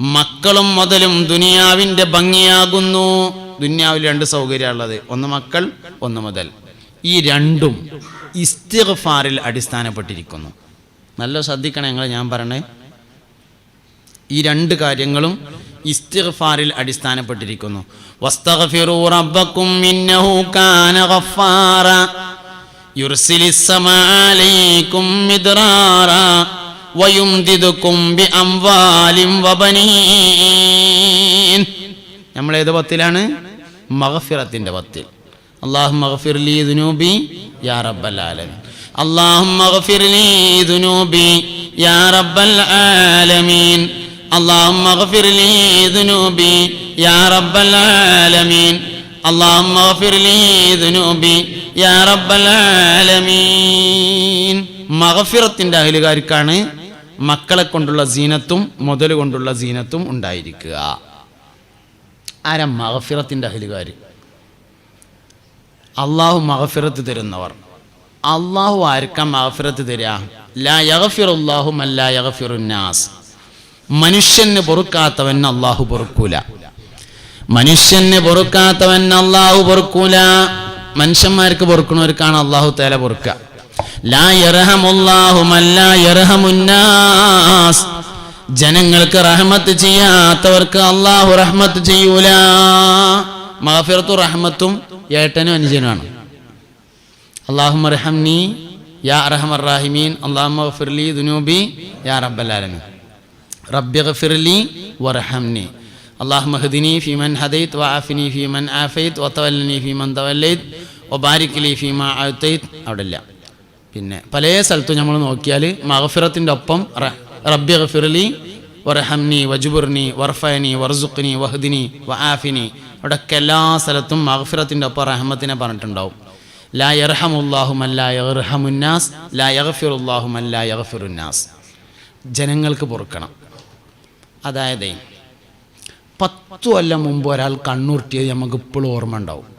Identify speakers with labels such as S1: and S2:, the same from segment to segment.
S1: മക്കളും മുതലും ദുനിയാവിന്റെ ഭംഗിയാകുന്നു. ദുനിയാവിൽ രണ്ട് സൗകര്യമുള്ളത്. ഒന്ന് മക്കൾ ഒന്ന് മുതൽ. ഈ രണ്ടും ഇസ്തിഗ്ഫാറിൽ അടിസ്ഥാനപ്പെട്ടിരിക്കുന്നു. നല്ല ശ്രദ്ധിക്കണം ഞങ്ങൾ ഞാൻ പറയണേ. ഈ രണ്ട് കാര്യങ്ങളും ഇസ്തിഗ്ഫാറിൽ അടിസ്ഥാനപ്പെട്ടിരിക്കുന്നു. വസ്തഗ്ഫിറൂ ഇന്നഹു കാന ഗഫാറ മിദ്റാറ. നമ്മൾ ഏത് പത്തിലാണ് മഹഫിറത്തിന്റെ പത്തിൽ അള്ളാഹു യാ റബ്ബൽ ആലമീൻ. യാ റബ്ബൽ ആലമീൻ. യാ റബ്ബൽ ആലമീൻ. യാ റബ്ബൽ ആലമീൻ. അഹലുകാർക്കാണ് മക്കളെ കൊണ്ടുള്ള സീനത്തും മുതൽ കൊണ്ടുള്ള സീനത്തും ഉണ്ടായിരിക്കുക. ആരാ മഹഫിറത്തിന്റെ അഹലുകാർ അള്ളാഹു മഹഫിറത്ത് തരുന്നവർ. അള്ളാഹു ആർക്കാ മഹഫിറത്ത് തരിക ലാ യഗഫിറുല്ലാഹു മല്ലാ യഗഫിറുന്നാസ് മനുഷ്യന് പൊറുക്കാത്തവൻ അള്ളാഹു പൊറുക്കൂല. മനുഷ്യന് പൊറുക്കാത്തവൻ അള്ളാഹു പൊറുക്കൂല. മനുഷ്യന്മാർക്ക് പൊറുക്കണവർക്കാണ് അള്ളാഹു തേല പൊറുക്കുക ജനങ്ങൾക്ക് റഹ്മത്ത് ചെയ്യാത്തവർക്ക് അള്ളാഹു റഹ്മത്ത് ചെയ്യൂല. മഹഫിറത്തു റഹ്മത്തും ഏട്ടനും അനുജനുമാണ്. അള്ളാഹുമ റഹംനി യാ അറഹമർ റാഹിമീൻ. അള്ളാഹുമ ഫിർലി ദുനൂബി യാ റബ്ബല്ലാലമീൻ റബ്ബി ഗഫിർലി വറഹംനി. ഹദിനി ഫീമൻ ഹദൈത് വആഫിനി ഫീമൻ ആഫൈത് വതവല്ലനി ഫീമൻ തവല്ലൈത് വബാരിക് ലി ഫീമ ആത്തൈത് അവിടെ ഇല്ല പിന്നെ പല സ്ഥലത്തും നമ്മൾ നോക്കിയാൽ മഹഫിറത്തിന്റെ ഒപ്പം റബ്യ റബ്ബി വർഹംനി വജുബുർനി വർഫനി വർസുഖ്നി വഹദിനി വആഫിനി. അവിടെയൊക്കെ എല്ലാ സ്ഥലത്തും മഹഫിറത്തിന്റെ ഒപ്പം റഹ്മത്തിനെ പറഞ്ഞിട്ടുണ്ടാവും. ലാ യർഹമുല്ലാഹു മല്ലാ യർഹമുന്നാസ് ലാ യഗഫിറുല്ലാഹുമല്ലാ യഗ്ഫിറുന്നാസ് ജനങ്ങൾക്ക് പൊറുക്കണം. അതായത് പത്തു കൊല്ലം മുമ്പ് ഒരാൾ കണ്ണുരുട്ടിയത് നമുക്ക് ഇപ്പോഴും ഓർമ്മ ഉണ്ടാവും.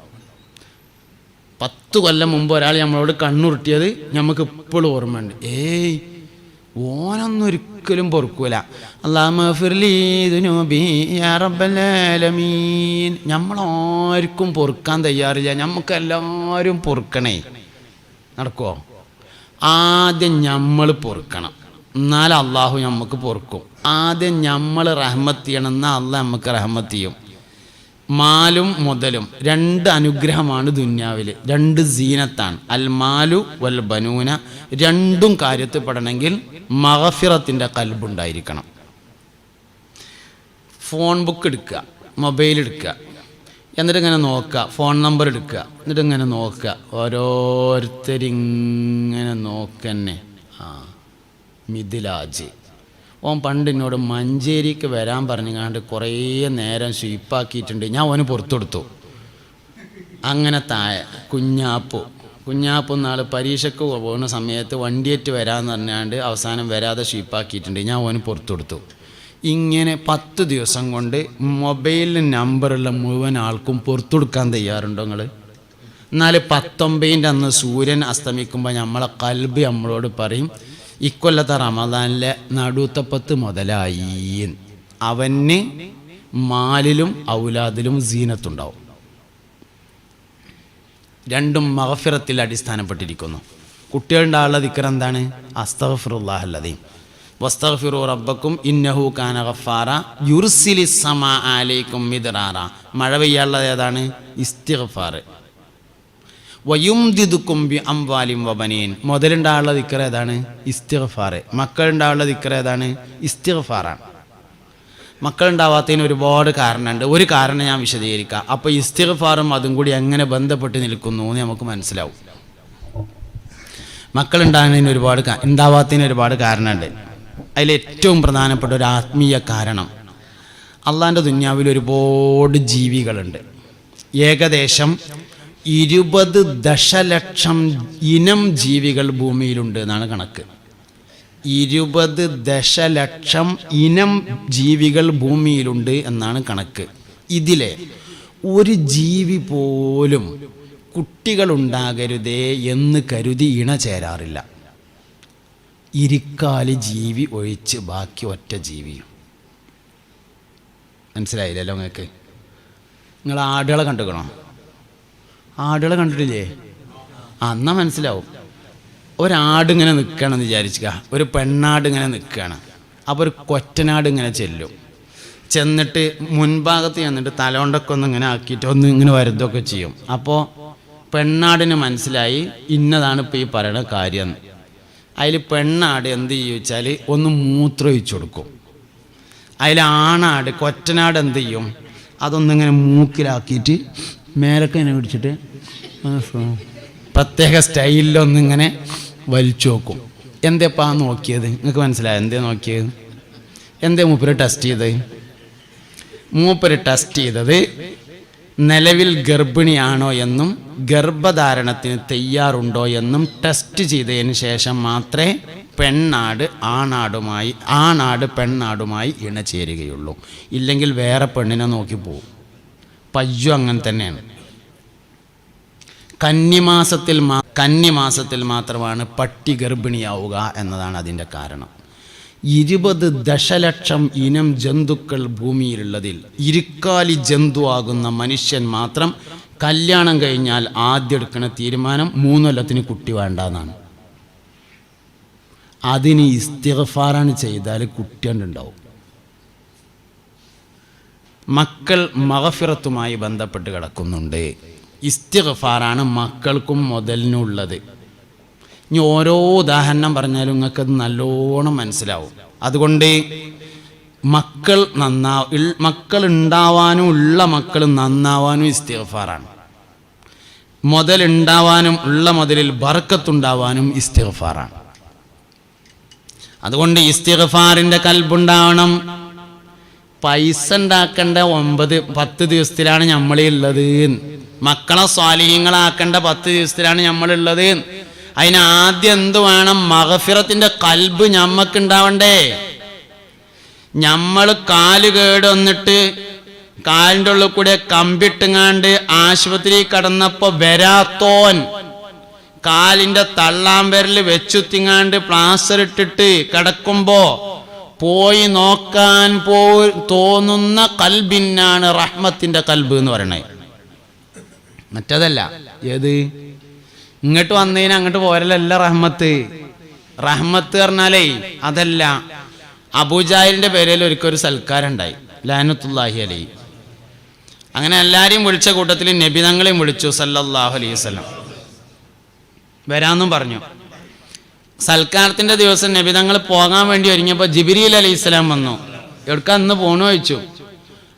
S1: പത്ത് കൊല്ലം മുമ്പ് ഒരാൾ നമ്മളോട് കണ്ണുരുട്ടിയത് നമുക്ക് ഇപ്പോഴും ഓർമ്മയുണ്ട്. ഏയ് ഓനൊന്നൊരിക്കലും പൊറുക്കൂല. അള്ളാഹുലമീൻ നമ്മളാർക്കും പൊറുക്കാൻ തയ്യാറില്ല. നമുക്ക് എല്ലാവരും പൊറുക്കണേ. നടക്കുമോ ആദ്യം നമ്മൾ പൊറുക്കണം. എന്നാൽ അള്ളാഹു നമുക്ക് പൊറുക്കും. ആദ്യം നമ്മൾ റഹ്മത്ത് ചെയ്യണം. എന്നാൽ അള്ളാഹ് നമുക്ക് റഹ്മത്ത് ചെയ്യും. മാലും മുതലും രണ്ട് അനുഗ്രഹമാണ് ദുന്യാവിൽ രണ്ട് സീനത്താണ്. അൽ മാലു വൽ ബനൂന രണ്ടും കാര്യത്തിൽപ്പെടണമെങ്കിൽ മഹഫിറത്തിന്റെ കൽബുണ്ടായിരിക്കണം. ഫോൺ ബുക്ക് എടുക്കുക മൊബൈൽ എടുക്കുക എന്നിട്ട് ഇങ്ങനെ നോക്കുക ഫോൺ നമ്പർ എടുക്കുക എന്നിട്ട് ഇങ്ങനെ നോക്കുക. ഓരോരുത്തരിങ്ങനെ നോക്കന്നെ. ആ മിഥിലാജ്. ഓൻ പണ്ട് എന്നോട് മഞ്ചേരിക്ക് വരാൻ പറഞ്ഞുകൊണ്ട് കുറേ നേരം സ്വീപ്പാക്കിയിട്ടുണ്ട്. ഞാൻ ഓന് പുറത്തെടുത്തു. അങ്ങനെ താഴെ കുഞ്ഞാപ്പു. കുഞ്ഞാപ്പു നാൾ പരീക്ഷയ്ക്ക് പോകുന്ന സമയത്ത് വണ്ടിയേറ്റ് വരാമെന്ന് പറഞ്ഞാണ്ട് അവസാനം വരാതെ സ്വീപ്പാക്കിയിട്ടുണ്ട്. ഞാൻ ഓന് പുറത്തെടുത്തു. ഇങ്ങനെ പത്ത് ദിവസം കൊണ്ട് മൊബൈലിന്റെ നമ്പറുള്ള മുഴുവൻ ആൾക്കും പുറത്തെടുക്കാൻ തയ്യാറുണ്ടോ നിങ്ങൾ എന്നാൽ പത്തൊമ്പതിന്റെ അന്ന് സൂര്യൻ അസ്തമിക്കുമ്പോൾ നമ്മളെ കൽബ് നമ്മളോട് പറയും ഇക്കൊല്ലത്തെ റമദാനിലെ നടുത്തപ്പത്ത് മുതലായി. അവന് മാലിലും ഔലാദിലും സീനത്തുണ്ടാവും. രണ്ടും മഹഫിറത്തിൽ അടിസ്ഥാനപ്പെട്ടിരിക്കുന്നു. കുട്ടികളുടെ ആളുടെ ദിക്കർ എന്താണ്? അസ്തഫിറുല്ലാഹല്ലതീം വസ്തഫിറു റബ്ബക്കും ഇന്നഹു കാന ഗഫാറ. യുർസിലി സമ ആലൈക്കും മിദ്റാറ. മഴ പെയ്യാനുള്ളത് ഏതാണ്? ഇസ്തിഗ്ഫാർ വയുംദിദുക്കും ബി അംവാലിം വബനീൻ. മുതലുണ്ടാവുള്ള ദിക്കർ ഏതാണ്? ഇസ്തിഗ്ഫാർ മക്കളുണ്ടാവുള്ള ദിക്കർ ഏതാണ്? ഇസ്തിഗ്ഫാറാണ്. മക്കളുണ്ടാവാത്തതിന് ഒരുപാട് കാരണമുണ്ട്. ഒരു കാരണം ഞാൻ വിശദീകരിക്കാം. അപ്പോൾ ഇസ്തിഗ്ഫാറും അതും കൂടി എങ്ങനെ ബന്ധപ്പെട്ട് നിൽക്കുന്നു എന്ന് നമുക്ക് മനസ്സിലാവും. മക്കളുണ്ടാകുന്നതിന് ഒരുപാട് ഉണ്ടാവാത്തതിന് ഒരുപാട് കാരണമുണ്ട്. അതിൽ ഏറ്റവും പ്രധാനപ്പെട്ട ഒരു ആത്മീയ കാരണം അള്ളാന്റെ ദുന്യാവിൽ ഒരുപാട് ജീവികളുണ്ട്. ഏകദേശം ഇരുപത് ദശലക്ഷം ഇനം ജീവികൾ ഭൂമിയിലുണ്ട് എന്നാണ് കണക്ക്. ഇരുപത് ദശലക്ഷം ഇനം ജീവികൾ ഭൂമിയിലുണ്ട് എന്നാണ് കണക്ക്. ഇതിലെ ഒരു ജീവി പോലും കുട്ടികളുണ്ടാകരുതേ എന്ന് കരുതി ഇണ ചേരാറില്ല. ഇരിക്കാലി ജീവി ഒഴിച്ച് ബാക്കി ഒറ്റ ജീവിയും മനസ്സിലായില്ലല്ലോ നിങ്ങൾക്ക്? നിങ്ങൾ ആടുകളെ കണ്ടുക്കണോ? ആടുകളെ കണ്ടിട്ടില്ലേ? അന്നാ മനസ്സിലാവും. ഒരാട് ഇങ്ങനെ നിൽക്കുകയാണെന്ന് വിചാരിക്കുക ഒരു പെണ്ണാട് ഇങ്ങനെ നിൽക്കുകയാണ് അപ്പോൾ ഒരു കൊറ്റനാട് ഇങ്ങനെ ചെല്ലും. ചെന്നിട്ട് മുൻഭാഗത്ത് ചെന്നിട്ട് തലോണ്ടൊക്കെ ഒന്ന് ഇങ്ങനെ ആക്കിയിട്ട് ഒന്ന് ഇങ്ങനെ വരുതൊക്കെ ചെയ്യും. അപ്പോൾ പെണ്ണാടിന് മനസ്സിലായി ഇന്നതാണ് ഇപ്പോൾ ഈ പറയുന്ന കാര്യം. അതിൽ പെണ്ണാട് എന്ത് ചെയ്യും വെച്ചാൽ ഒന്ന് മൂത്രമൊഴിച്ചു കൊടുക്കും. അതിൽ ആണാട് കൊറ്റനാട് എന്ത് ചെയ്യും? അതൊന്നിങ്ങനെ മൂക്കിലാക്കിയിട്ട് മേലൊക്കെ ഇങ്ങനെ പിടിച്ചിട്ട് പ്രത്യേക സ്റ്റൈലിലൊന്നിങ്ങനെ വലിച്ചു നോക്കും എന്തേപ്പാ നോക്കിയത്? നിങ്ങൾക്ക് മനസ്സിലായോ? എന്തേ നോക്കിയത്? എന്തേ മൂപ്പര് ടെസ്റ്റ് ചെയ്തത്? മൂപ്പര് ടെസ്റ്റ് ചെയ്തത് നിലവിൽ ഗർഭിണിയാണോ എന്നും ഗർഭധാരണത്തിന് തയ്യാറുണ്ടോ എന്നും ടെസ്റ്റ് ചെയ്തതിന് ശേഷം മാത്രമേ പെണ്ണാട് ആണാടുമായി ആണാട് പെണ്ണാടുമായി ഇണചേരുകയുള്ളൂ. ഇല്ലെങ്കിൽ വേറെ പെണ്ണിനെ നോക്കി പോകും പയ്യു അങ്ങനെ തന്നെയാണ്. കന്നിമാസത്തിൽ മാ കന്നിമാസത്തിൽ മാത്രമാണ് പട്ടി ഗർഭിണിയാവുക എന്നതാണ് അതിന്റെ കാരണം. ഇരുപത് ദശലക്ഷം ഇനം ജന്തുക്കൾ ഭൂമിയിലുള്ളതിൽ ഇരുക്കാലി ജന്തുവാകുന്ന മനുഷ്യൻ മാത്രം കല്യാണം കഴിഞ്ഞാൽ ആദ്യം എടുക്കുന്ന തീരുമാനം മൂന്നൊല്ലത്തിന് കുട്ടി വേണ്ടെന്നാണ്. അതിന് ഇസ്തിഫാറാണ് ചെയ്താൽ കുട്ടിയുണ്ടാവും മക്കൾ മഹഫിറത്തുമായി ബന്ധപ്പെട്ട് കിടക്കുന്നുണ്ട്. ഇസ്തിഗഫാറാണ് മക്കൾക്കും മുതലിനുള്ളത്. ഇനി ഓരോ ഉദാഹരണം പറഞ്ഞാലും നിങ്ങൾക്കത് നല്ലോണം മനസ്സിലാവും. അതുകൊണ്ട് മക്കൾ നന്നാ മക്കൾ ഉണ്ടാവാനും ഉള്ള മക്കൾ നന്നാവാനും ഇസ്തിഗഫാറാണ്. മുതലുണ്ടാവാനും ഉള്ള മുതലിൽ ബർക്കത്തുണ്ടാവാനും ഇസ്തിഗഫാറാണ്. അതുകൊണ്ട് ഇസ്തിഗഫാറിന്റെ കൽബുണ്ടാവണം. പൈസ ഉണ്ടാക്കേണ്ട ഒമ്പത് പത്ത് ദിവസത്തിലാണ് നമ്മളുള്ളത് മക്കളെ സ്വാലിഹ്യങ്ങളാക്കേണ്ട പത്ത് ദിവസത്തിലാണ് നമ്മളുള്ളത് അതിന് ആദ്യം എന്ത് വേണം? മഹഫിറത്തിന്റെ കൽബ് ഞമ്മക്ക് ഉണ്ടാവണ്ടേ നമ്മൾ കാൽ കേട് വന്നിട്ട് കാലിന്റെ ഉള്ളിൽ കൂടെ കമ്പിട്ടുങ്ങാണ്ട് ആശുപത്രി കടന്നപ്പോ വരാത്തോൻ കാലിന്റെ തള്ളാമ്പരൽ വെച്ചുത്തിങ്ങാണ്ട് പ്ലാസ്റ്റർ ഇട്ടിട്ട് കിടക്കുമ്പോ പോയി നോക്കാൻ പോ തോന്നുന്ന കൽബിനാണ് റഹ്മത്തിന്റെ കൽബ് എന്ന് പറയണത് മറ്റതല്ല. ഏത്? ഇങ്ങോട്ട് വന്നതിന് അങ്ങോട്ട് പോരലല്ല റഹ്മത്ത്. റഹ്മത്ത് പറഞ്ഞാലേ അതല്ല. അബൂജാഹിലിന്റെ പേരിൽ ഒരിക്കൽ ഒരു സൽക്കാരം ഉണ്ടായി ലാനത്തുല്ലാഹി അലൈ അങ്ങനെ എല്ലാരെയും വിളിച്ച കൂട്ടത്തിൽ നബിതങ്ങളെയും വിളിച്ചു സല്ലല്ലാഹു അലൈഹി വസല്ലം. വരാന്നും പറഞ്ഞു. സൽക്കാരത്തിന്റെ ദിവസം നബി തങ്ങൾ പോകാൻ വേണ്ടി ഒരുങ്ങിയപ്പോൾ ജിബിരിയിൽ അലി ഇസ്ലാം വന്നു. എവിടുക്ക അന്ന് പോണു ചോദിച്ചു.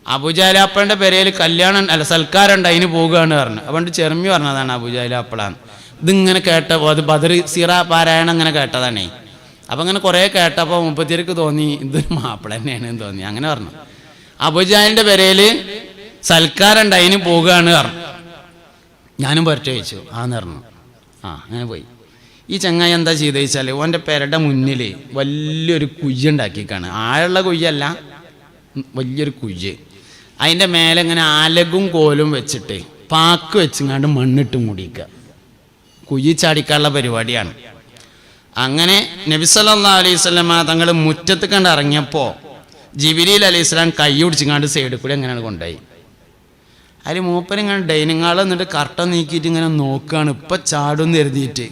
S1: അബുജാലാപ്പളന്റെ പെരയിൽ കല്യാണം അല്ല സൽക്കാരം ഉണ്ട് അതിന് പോകുകയാണ് പറഞ്ഞു. അതുകൊണ്ട് ചെറുമി പറഞ്ഞതാണ് അബുജാലാപ്പളാന്ന്. ഇതിങ്ങനെ കേട്ട അത് ബദർ സിറ പാരായണം അങ്ങനെ കേട്ടതാണേ. അപ്പം അങ്ങനെ കുറേ കേട്ടപ്പോൾ മുപ്പത്തിരക്ക് തോന്നി ഇതൊരു മാപ്പിള തന്നെയാണ് തോന്നി. അങ്ങനെ പറഞ്ഞു. അബുജാലിന്റെ പെരയിൽ സൽക്കാരം ഉണ്ട് അതിന് പോകുകയാണ് പറഞ്ഞു. ഞാനും പുരട്ടി ചോദിച്ചു. ആന്ന് പറഞ്ഞു. ആ അങ്ങനെ പോയി. ഈ ചങ്ങായി എന്താ ചെയ്ത് വെച്ചാൽ ഓന്റെ പെരയുടെ മുന്നിൽ വലിയൊരു കുയ്യ ഉണ്ടാക്കിക്കാണ്. ആഴമുള്ള കുയ്യല്ല ഉം, വലിയൊരു കുയ്യ്. അതിന്റെ മേലെ ഇങ്ങനെ ആലകും കോലും വെച്ചിട്ട് പാക്ക് വെച്ചിങ്ങാണ്ട് മണ്ണിട്ട് മൂടിക്കുക കുഴി ചാടിക്കാനുള്ള പരിപാടിയാണ്. അങ്ങനെ നബിസല്ലാ സ്വലമ തങ്ങൾ മുറ്റത്ത് കണ്ട് ഇറങ്ങിയപ്പോൾ ജിബിരിയിൽ അലൈഹി സ്വലാം കൈ പിടിച്ചിങ്ങാണ്ട് സൈഡിൽ കൂടി അങ്ങനെയാണ് കൊണ്ടുപോയി. അതിൽ മൂപ്പനിങ്ങനെ ഡൈനിങ് ഹാളിൽ നിന്നിട്ട് കർട്ടൻ നീക്കിയിട്ട് ഇങ്ങനെ നോക്കുകയാണ് ഇപ്പം ചാടും എഴുതിയിട്ട്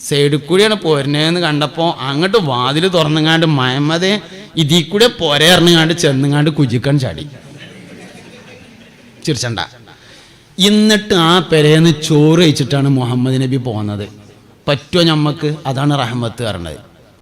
S1: സൈഡിൽ കൂടിയാണ് പോരുന്നതെന്ന് കണ്ടപ്പോൾ അങ്ങോട്ട് വാതിൽ തുറന്നുങ്ങാണ്ട് മയമ്മതെ ഇതിൽ കൂടെ പോരെ ഇറങ്ങാണ്ട് ചെന്നുങ്ങാണ്ട് കുജിക്കാൻ ചാടി. ചിരിച്ചണ്ട. എന്നിട്ട് ആ പെരേന്ന് ചോറ് കഴിച്ചിട്ടാണ് മുഹമ്മദ് നബി പോകുന്നത് പറ്റുമോ ഞമ്മക്ക്? അതാണ് റഹ്മത്ത് പറഞ്ഞത്.